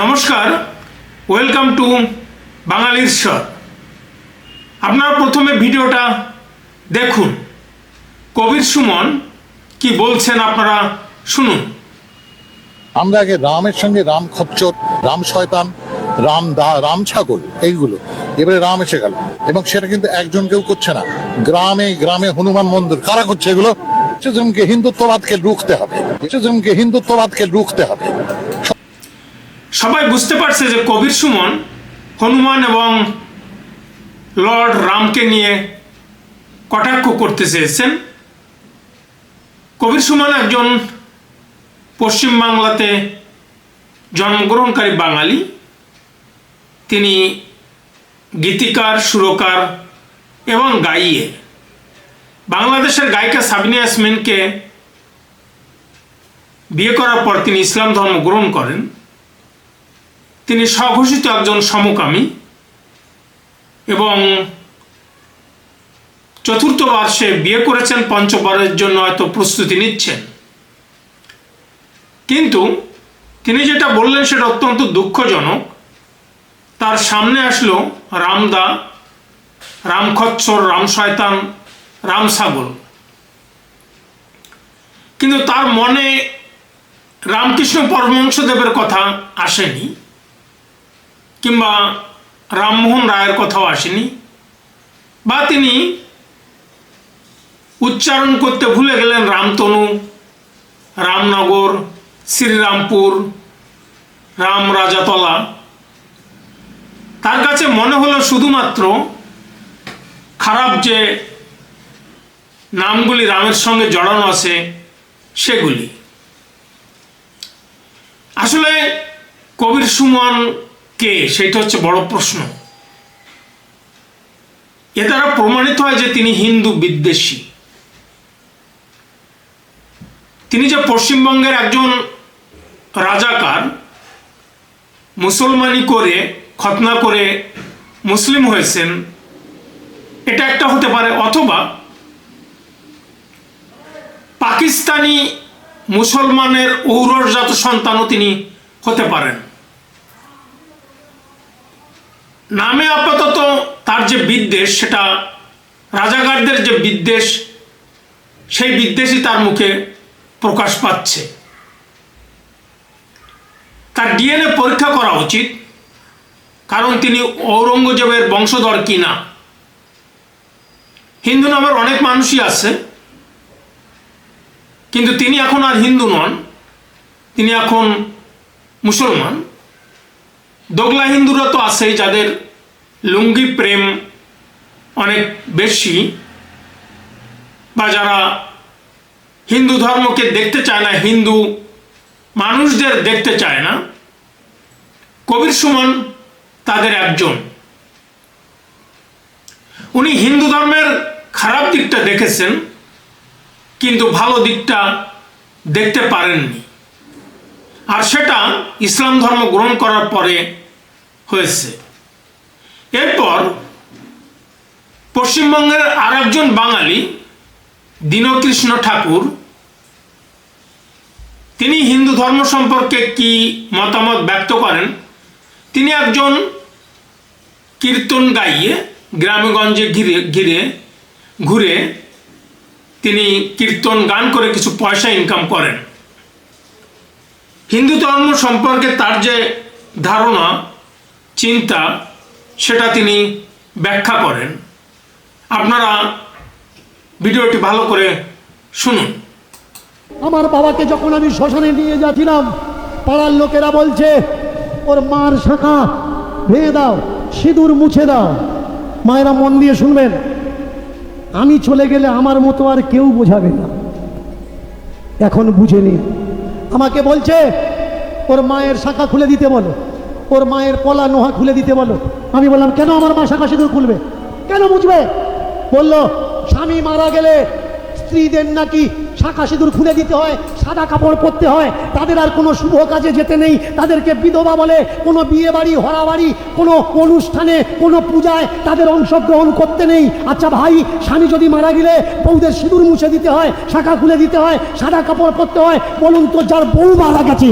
নমস্কার welcome to বাঙালির স্বর আপনারা প্রথমে ভিডিওটা দেখুন। কবির সুমন কি বলছেন আপনারা শুনুন। আমরা আগে রামের সঙ্গে রাম খচ্চর, রাম শয়তান, রাম দা, রাম ছাগল, এইগুলো। এবারে রাম এসে গেল। এবং সেটা কিন্তু একজন কেউ করছে না। গ্রামে গ্রামে হনুমান মন্দির। কারা করছে এগুলো? সেজনকে হিন্দুত্ববাদকে রুখতে হবে। সেজনকে হিন্দুত্ববাদকে রুখতে হবে। সবাই বুঝতে পারছে যে কবির সুমন, হনুমান এবং লর্ড রামকে নিয়ে কটাক্ষ করতে চেয়েছেন কবির সুমন একজন পশ্চিমবাংলাতে জন্মগ্রহণকারী বাঙালি। তিনি গীতিকার, সুরকার এবং গাইয়ে। বাংলাদেশের গায়িকা সাবিনা ইয়াসমিনকে বিয়ে করার পর তিনি ইসলাম ধর্ম গ্রহণ করেন। তিনি স্বঘোষিত একজন সমকামী এবং চতুর্থবার সে বিয়ে করেছেন, পঞ্চবারের জন্য হয়তো প্রস্তুতি নিচ্ছেন। কিন্তু তিনি যেটা বললেন সেটা অত্যন্ত দুঃখজনক। তার সামনে আসলো রামদা, রামখচ্ছর, রাম শয়তান, রাম সাগর কিন্তু তার মনে রামকৃষ্ণ পরমহংসদেবের কথা আসেনি। কিংবা রামমোহন রায়ের কথাও আসেনি, বা তিনি উচ্চারণ করতে ভুলে গেলেন রামতনু, রামনগর, শ্রীরামপুর, রাম রাজাতলা। তার কাছে মনে হলো শুধুমাত্র খারাপ যে নামগুলি রামের সঙ্গে জড়ানো আছে, সেগুলি। আসলে কবির সুমন কে? সেটা হচ্ছে বড় প্রশ্ন। এ দ্বারা প্রমাণিত হয় যে তিনি হিন্দু বিদ্বেষী। তিনি যে পশ্চিমবঙ্গের একজন রাজাকার, মুসলমানি করে খতনা করে মুসলিম হয়েছেন, এটা একটা হতে পারে। অথবা পাকিস্তানি মুসলমানের ঔরজাত সন্তানও তিনি হতে পারেন। নামে আপাতত তার যে বিদ্বেষ, সেটা রাজাকারদের যে বিদ্বেষ, সেই বিদ্বেষই তার মুখে প্রকাশ পাচ্ছে। তার ডিএনএ পরীক্ষা করা উচিত, কারণ তিনি ঔরঙ্গজেবের বংশধর কিনা। হিন্দু নামের অনেক মানুষই আছে, কিন্তু তিনি এখন আর হিন্দু নন, তিনি এখন মুসলমান। দোগলা হিন্দুরা তো আছেই, যাদের লুঙ্গি প্রেম অনেক বেশি, বা যারা হিন্দু ধর্মকে দেখতে চায় না, হিন্দু মানুষদের দেখতে চায় না, কবির সুমন তাদের একজন। উনি হিন্দু ধর্মের খারাপ দিকটা দেখেছেন, কিন্তু ভালো দিকটা দেখতে পারেননি। আর সেটা ইসলাম ধর্ম গ্রহণ করার পরে হয়েছে। এরপর পশ্চিমবঙ্গের আর একজন বাঙালি, দীনকৃষ্ণ ঠাকুর, তিনি হিন্দু ধর্ম সম্পর্কে কি মতামত ব্যক্ত করেন? তিনি একজন কীর্তন গাইয়ে গ্রামেগঞ্জে ঘিরে ঘিরে ঘুরে তিনি কীর্তন গান করে কিছু পয়সা ইনকাম করেন। হিন্দু ধর্ম সম্পর্কে তার যে ধারণা, চিন্তা, সেটা তিনি ব্যাখ্যা করেন। আপনারা ভিডিওটি ভালো করে শুনুন। আমার বাবাকে যখন আমি শ্মশানে নিয়ে যাচ্ছিলাম, পাড়ার লোকেরা বলছে, ওর মার শাখা ভেঙে দাও, সিঁদুর মুছে দাও। মায়েরা মন দিয়ে শুনবেন, আমি চলে গেলে আমার মতো আর কেউ বোঝাবে না। এখন বুঝে নিন। আমাকে বলছে ওর মায়ের শাখা খুলে দিতে বলো। ওর মায়ের পলা নোহা খুলে দিতে বলো। আমি বললাম, কেন আমার মা শাখা সিঁদুর খুলবে? কেন বুঝবে বলল, স্বামী মারা গেলে স্ত্রীদের নাকি শাখা সিঁদুর খুলে দিতে হয়, সাদা কাপড় পরতে হয়। তাদের আর কোনো শুভ কাজে যেতে নেই। তাদেরকে বিধবা বলে কোনো বিয়ে বাড়ি হরা বাড়ি কোনো অনুষ্ঠানে, কোনো পূজায় তাদের অংশগ্রহণ করতে নেই। আচ্ছা ভাই, স্বামী যদি মারা গেলে বউদের সিঁদুর মুছে দিতে হয়, শাখা খুলে দিতে হয়, সাদা কাপড় পরতে হয়, বলুন তো যার বউ মারা গেছে।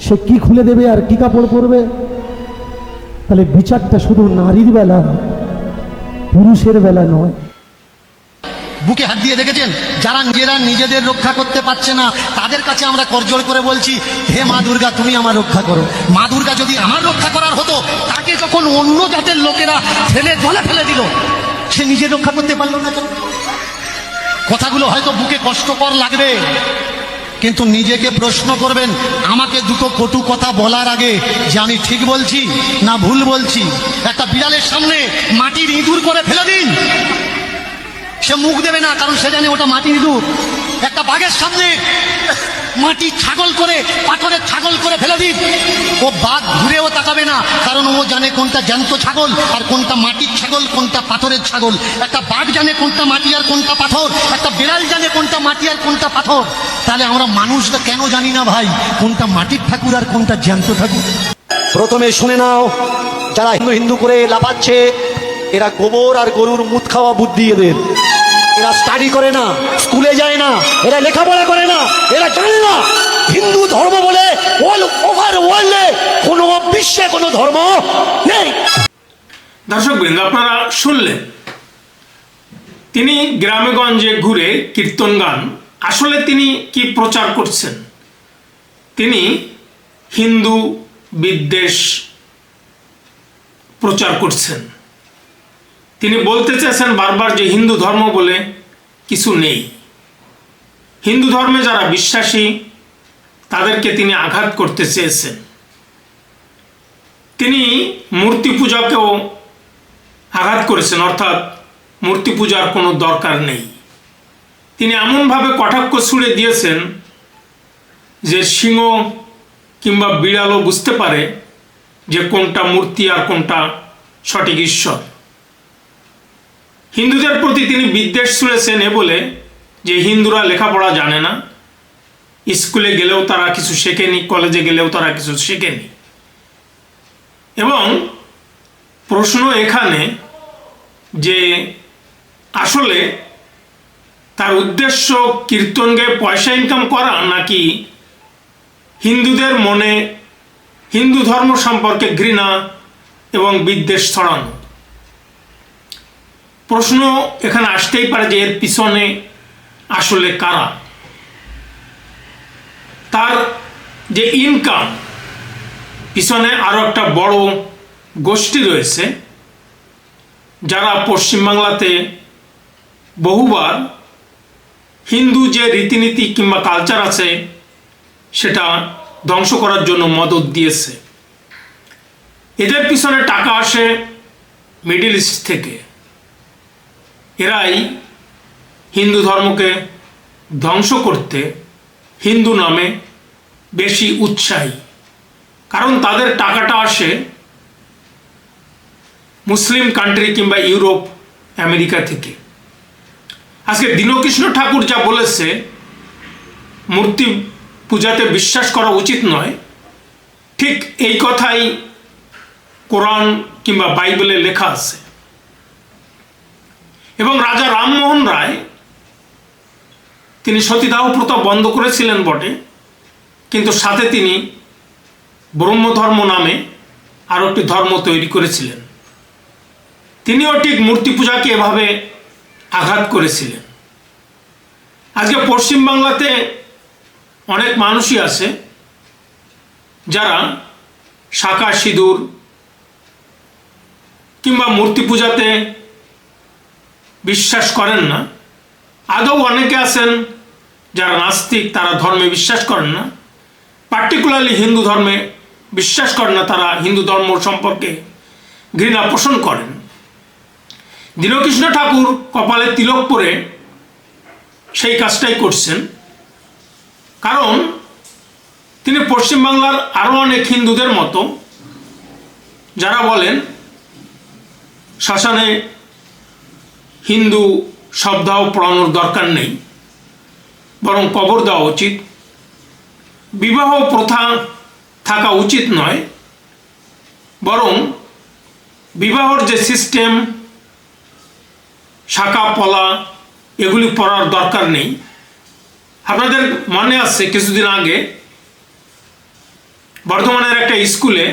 সে কি খুলে দেবে আর কি কাপড় পরবে? তাহলে বিচারটা শুধু নারীর বেলা, পুরুষের বেলা নয়। বুকে হাত দিয়ে দেখেছেন? যারা নিজেরা নিজেদের রক্ষা করতে পারছে না, তাদের কাছে আমরা করজোড় করে বলছি, হে মা দুর্গা, তুমি আমার রক্ষা করো। মা দুর্গা যদি আমার রক্ষা করার হতো, তাকে যখন অন্য জাতের লোকেরা ফেলে জলে ফেলে দিল, সে নিজে রক্ষা করতে পারল না কেন? কথাগুলো হয়তো বুকে কষ্টকর লাগবে। কিন্তু নিজেকে প্রশ্ন করবেন, আমাকে দুটো কটু কথা বলার আগে যে আমি ঠিক বলছি না ভুল বলছি? একটা বিড়ালের সামনে মাটির ইঁদুর করে ফেলে দিন। সে মুখ দেবে না, কারণ সে জানে ওটা মাটির ইঁদুর। একটা বাঘের সামনে মাটি ছাগল করে, পাথরের ছাগল করে ফেলে দিন। ও বাঘ ঘুরেও তাকাবে না, কারণ ও জানে কোনটা জ্যান্ত ছাগল আর কোনটা মাটির ছাগল, কোনটা পাথরের ছাগল। একটা বাঘ জানে কোনটা মাটি আর কোনটা পাথর। একটা বিড়াল জানে কোনটা মাটি আর কোনটা পাথর। তাহলে আমরা মানুষরা কেন জানি না ভাই? কোনটা মাটির ঠাকুর আর কোনটা জ্যান্ত ঠাকুর? প্রথমে শুনে নাও যারা হিন্দু হিন্দু করে লাফাচ্ছে এরা গোবর আর গরুর মুখ খাওয়া বুদ্ধি এদের। এরা স্টাডি করে না স্কুলে যায় না এরা লেখাপড়া করে না এরা জানে না। হিন্দু ধর্ম বলে ওভার ওয়ার্ল্ডে কোনো বিশ্বে কোনো ধর্ম নেই। দর্শক বৃন্দ আপনারা শুনলেন। তিনি গ্রামেগঞ্জে ঘুরে কীর্তন গান আসলে তিনি কি প্রচার করছেন? তিনি হিন্দু বিদ্বেষ প্রচার করছেন। তিনি বলতে চেয়েছেন বারবার যে হিন্দু ধর্ম বলে কিছু নেই। হিন্দু ধর্মে যারা বিশ্বাসী, তাদেরকে তিনি আঘাত করতে চেয়েছেন। তিনি মূর্তি পূজাকেও আঘাত করেছেন, অর্থাৎ মূর্তি পূজার কোনো দরকার নেই। তিনি এমনভাবে কটাক্ষ ছুড়ে দিয়েছেন যে সিংহ কিংবা বিড়ালও বুঝতে পারে যে কোনটা মূর্তি আর কোনটা সঠিক ঈশ্বর। হিন্দুদের প্রতি তিনি বিদ্বেষ ছুড়েছেন এ বলে যে হিন্দুরা লেখাপড়া জানে না, স্কুলে গেলেও তারা কিছু শেখেনি, কলেজে গেলেও তারা কিছু শেখেনি। এবং প্রশ্ন এখানে যে আসলে তার উদ্দেশ্য কীর্তনকে পয়সা ইনকাম করা নাকি হিন্দুদের মনে হিন্দু ধর্ম সম্পর্কে ঘৃণা এবং বিদ্বেষ ছড়ানো? প্রশ্ন এখানে আসতেই পারে যে এর পিছনে আসলে কারা? তার যে ইনকাম পিছনে আরও একটা বড় গোষ্ঠী রয়েছে, যারা পশ্চিমবাংলাতে বহুবার হিন্দু যে রীতিনীতি কিংবা কালচার আছে, সেটা ধ্বংস করার জন্য মদত দিয়েছে। এদের পিছনে টাকা আসে মিডিল ইস্ট থেকে। এরাই হিন্দু ধর্মকে ধ্বংস করতে হিন্দু নামে বেশি উৎসাহী। কারণ তাদের টাকাটা আসে মুসলিম কান্ট্রি কিংবা ইউরোপ, আমেরিকা থেকে। আজকে দীনকৃষ্ণ ঠাকুর যা বলেছে, মূর্তি পূজাতে বিশ্বাস করা উচিত নয়। ঠিক এই কথাই কোরআন কিংবা বাইবেলে লেখা আছে। এবং রাজা রামমোহন রায়, তিনি সতীদাহ প্রথা বন্ধ করেছিলেন বটে, কিন্তু সাথে তিনি ব্রহ্মধর্ম নামে আরও একটি ধর্ম তৈরি করেছিলেন। তিনিও ঠিক মূর্তি পূজাকে এভাবে আঘাত করেছিলেন। আজকে পশ্চিমবাংলাতে অনেক মানুষই আছে যারা শাখা সিঁদুর কিংবা মূর্তি পূজাতে বিশ্বাস করেন না। আদৌ অনেকে আছেন যারা নাস্তিক, তারা ধর্মে বিশ্বাস করেন না। পার্টিকুলারলি হিন্দু ধর্মে বিশ্বাস করেন না, তারা হিন্দু ধর্ম সম্পর্কে ঘৃণা পোষণ করেন। দীনকৃষ্ণ ঠাকুর কপালে তিলক পরে সেই কাজটাই করছেন। কারণ তিনি পশ্চিমবাংলার আরও অনেক হিন্দুদের মতো, যারা বলেন শ্মশানে হিন্দু শব্দাও পড়ানোর দরকার নেই, বরং কবর দেওয়া উচিত। বিবাহ প্রথা থাকা উচিত নয়, বরং বিবাহর যে সিস্টেম শাখা পলা এগুলি পড়ার দরকার নেই। আপনাদের মনে আছে কিছুদিন আগে বর্ধমানের একটা স্কুলে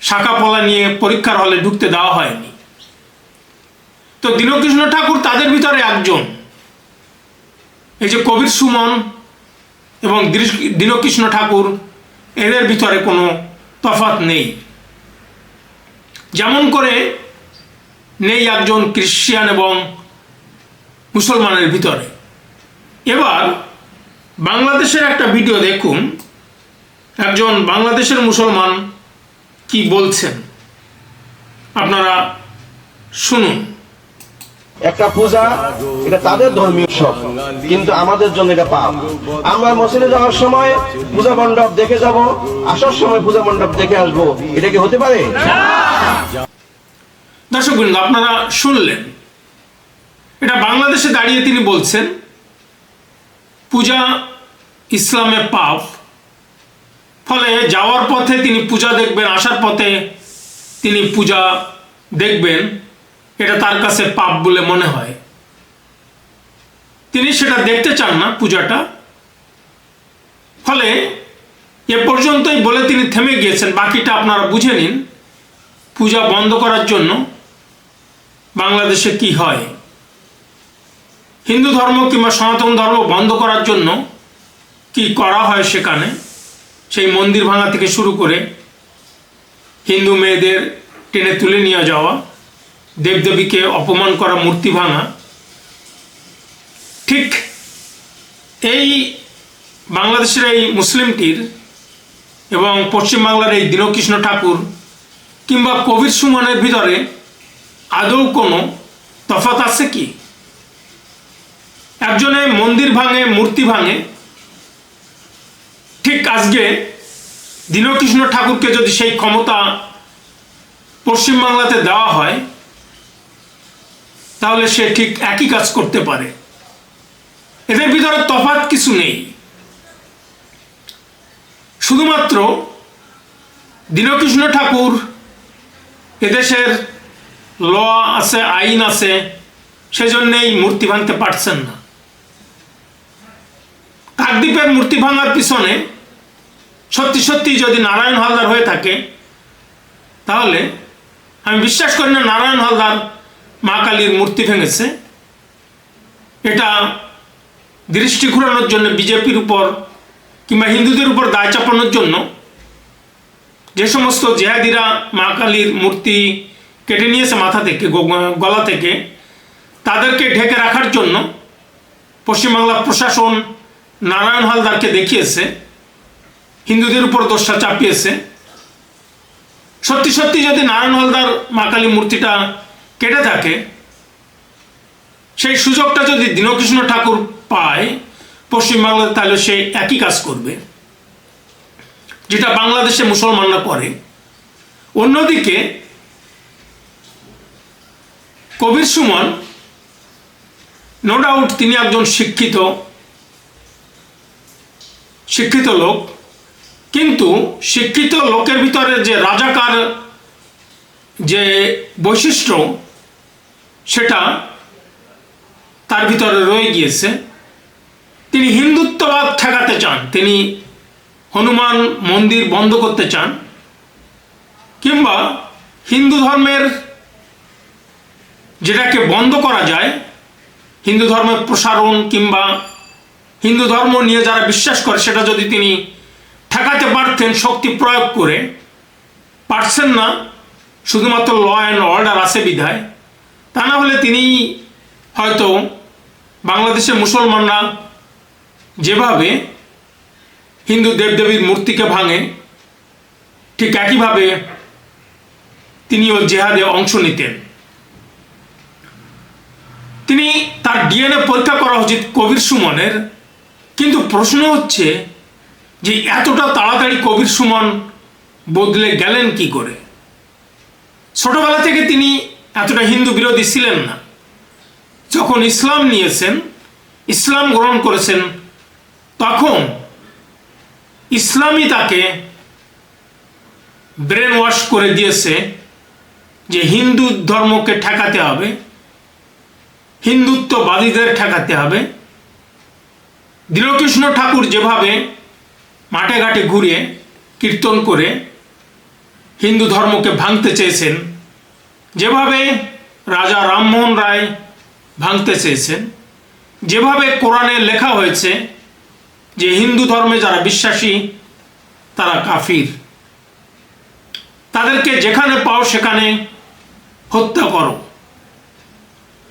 শাখা পলা নিয়ে পরীক্ষার হলে ঢুকতে দেওয়া হয়নি। তো দীনকৃষ্ণ ঠাকুর তাদের ভিতরে একজন। এই যে কবির সুমন এবং দীনকৃষ্ণ ঠাকুর, এদের ভিতরে কোনো তফাৎ নেই। যেমন করে নেই একজন খ্রিস্টিয়ান এবং মুসলমানের ভিতরে। এবার বাংলাদেশের একটা ভিডিও দেখুন। একজন বাংলাদেশের মুসলমান কি বলছেন? আপনারা শুনুন। একটা পূজা, এটা তাদের ধর্মীয় উৎসব কিন্তু আমাদের জন্য এটা পাপ। আমরা মসজিদে যাওয়ার সময় পূজা মণ্ডপ দেখে যাব, আসার সময় পূজা মণ্ডপ দেখে আসব। এটা কি হতে পারে? দর্শকবৃন্দ আপনারা শুনলেন। এটা বাংলাদেশে দাঁড়িয়ে তিনি বলছেন, পূজা ইসলামে পাপ, ফলে যাওয়ার পথে তিনি পূজা দেখবেন, আসার পথে তিনি পূজা দেখবেন, এটা তার কাছে পাপ বলে মনে হয়। তিনি সেটা দেখতে চান না, পূজাটা। ফলে এ পর্যন্তই বলে তিনি থেমে গিয়েছেন। বাকিটা আপনারা বুঝে নিন। পূজা বন্ধ করার জন্য বাংলাদেশে কি হয়? হিন্দু ধর্ম কিংবা সনাতন ধর্ম বন্ধ করার জন্য কি করা হয় সেখানে? সেই মন্দির ভাঙা থেকে শুরু করে হিন্দু মেয়েদের টেনে তুলে নিয়ে যাওয়া, দেবদেবীকে অপমান করা, মূর্তি ভাঙা। ঠিক এই বাংলাদেশের এই মুসলিমটির এবং পশ্চিমবাংলার এই দীনকৃষ্ণ ঠাকুর কিংবা কবির সুমনের ভিতরে আদৌ কোনো তফাত আছে কি? একজনে মন্দির ভাঙে, মূর্তি ভাঙে, ঠিক আজকে দীনকৃষ্ণ ঠাকুরকে যদি সেই ক্ষমতা পশ্চিমবাংলাতে দেওয়া হয়, তাহলে সে ঠিক একই কাজ করতে পারে। এদের ভিতরে তফাৎ কিছু নেই। শুধুমাত্র দীনকৃষ্ণ ঠাকুর এদেশের ল আছে, আইন আছে, সেজন্যেই মূর্তি ভাঙতে পারছেন না। কাকদ্বীপের মূর্তি ভাঙার পিছনে সত্যি সত্যি যদি নারায়ণ হালদার হয়ে থাকে, তাহলে আমি বিশ্বাস করি না নারায়ণ হালদার মা কালীর মূর্তি ভেঙেছে। এটা দৃষ্টি ঘুরানোর জন্য, বিজেপির উপর কিংবা হিন্দুদের উপর দায় চাপানোর জন্য যে সমস্ত জেহাদিরা মা কালীর মূর্তি কেটে নিয়েছে মাথা থেকে গলা থেকে। তাদেরকে ঢেকে রাখার জন্য পশ্চিমবাংলা প্রশাসন নারায়ণ হালদারকে দেখিয়েছে, হিন্দুদের উপর দোষটা চাপিয়েছে। সত্যি সত্যি যদি নারায়ণ হালদার মা কালী মূর্তিটা কেটে থাকে, সেই সুযোগটা যদি দীনকৃষ্ণ ঠাকুর পায় পশ্চিমবাংলাতে তাহলে সে একই কাজ করবে, যেটা বাংলাদেশে মুসলমানরা করে। অন্যদিকে কবির সুমন নো ডাউট তিনি একজন শিক্ষিত শিক্ষিত লোক, কিন্তু শিক্ষিত লোকের ভিতরে যে রাজাকার যে বৈশিষ্ট্য, সেটা তার ভিতরে রয়ে গিয়েছে। তিনি হিন্দুত্ববাদ ঠেকাতে চান, তিনি হনুমান মন্দির বন্ধ করতে চান, কিংবা হিন্দু ধর্মের যেটাকে বন্ধ করা যায়, হিন্দু ধর্মের প্রসারণ কিংবা হিন্দু ধর্ম নিয়ে যারা বিশ্বাস করে, সেটা যদি তিনি ঠেকাতে পারতেন, শক্তি প্রয়োগ করে, পারছেন না, শুধুমাত্র ল অ্যান্ড অর্ডার আছে বিধায়, তা না হলে তিনি হয়তো বাংলাদেশের মুসলমানরা যেভাবে হিন্দু দেবদেবীর মূর্তিকে ভাঙে, ঠিক একইভাবে তিনিও জেহাদে অংশ নিতেন। তিনি তার ডিএনএ পরীক্ষা করা উচিত কবির সুমনের। কিন্তু প্রশ্ন হচ্ছে যে এতটা তাড়াতাড়ি কবির সুমন বদলে গেলেন কি করে? ছোটবেলা থেকে তিনি এতটা হিন্দু বিরোধী ছিলেন না। যখন ইসলাম নিয়েছেন, ইসলাম গ্রহণ করেছেন, তখন ইসলামই তাকে ব্রেন ওয়াশ করে দিয়েছে যে হিন্দু ধর্মকে ঠেকাতে হবে। হিন্দুত্ববাদীদের ঠেকাতে হবে। দীনকৃষ্ণ ঠাকুর যেভাবে মাঠে ঘাটে ঘুরে কীর্তন করে হিন্দু ধর্মকে ভাঙতে চেয়েছেন, যেভাবে রাজা রামমোহন রায় ভাঙতে চেয়েছেন, যেভাবে কোরআনে লেখা হয়েছে যে হিন্দু ধর্মে যারা বিশ্বাসী, তারা কাফির। তাদেরকে যেখানে পাও সেখানে হত্যা করো।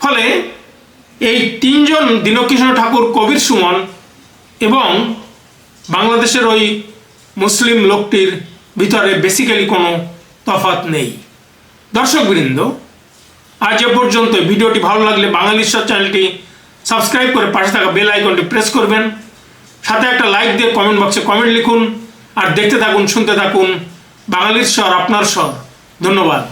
ফলে এই তিনজন দীনকৃষ্ণ ঠাকুর কবির সুমন এবং বাংলাদেশের ওই মুসলিম লোকটির ভিতরে বেসিক্যালি কোনো তফাৎ নেই। দর্শকবৃন্দ, আজ এ পর্যন্ত ভিডিওটি ভালো লাগলে বাঙালি বাঙালিশ্বর চ্যানেলটি সাবস্ক্রাইব করে পাশে থাকা বেল আইকনটি প্রেস করবেন। সাথে একটা লাইক দিয়ে কমেন্ট বক্সে কমেন্ট লিখুন। আর দেখতে থাকুন, শুনতে থাকুন বাঙালির স্বর আপনার স্বর। ধন্যবাদ।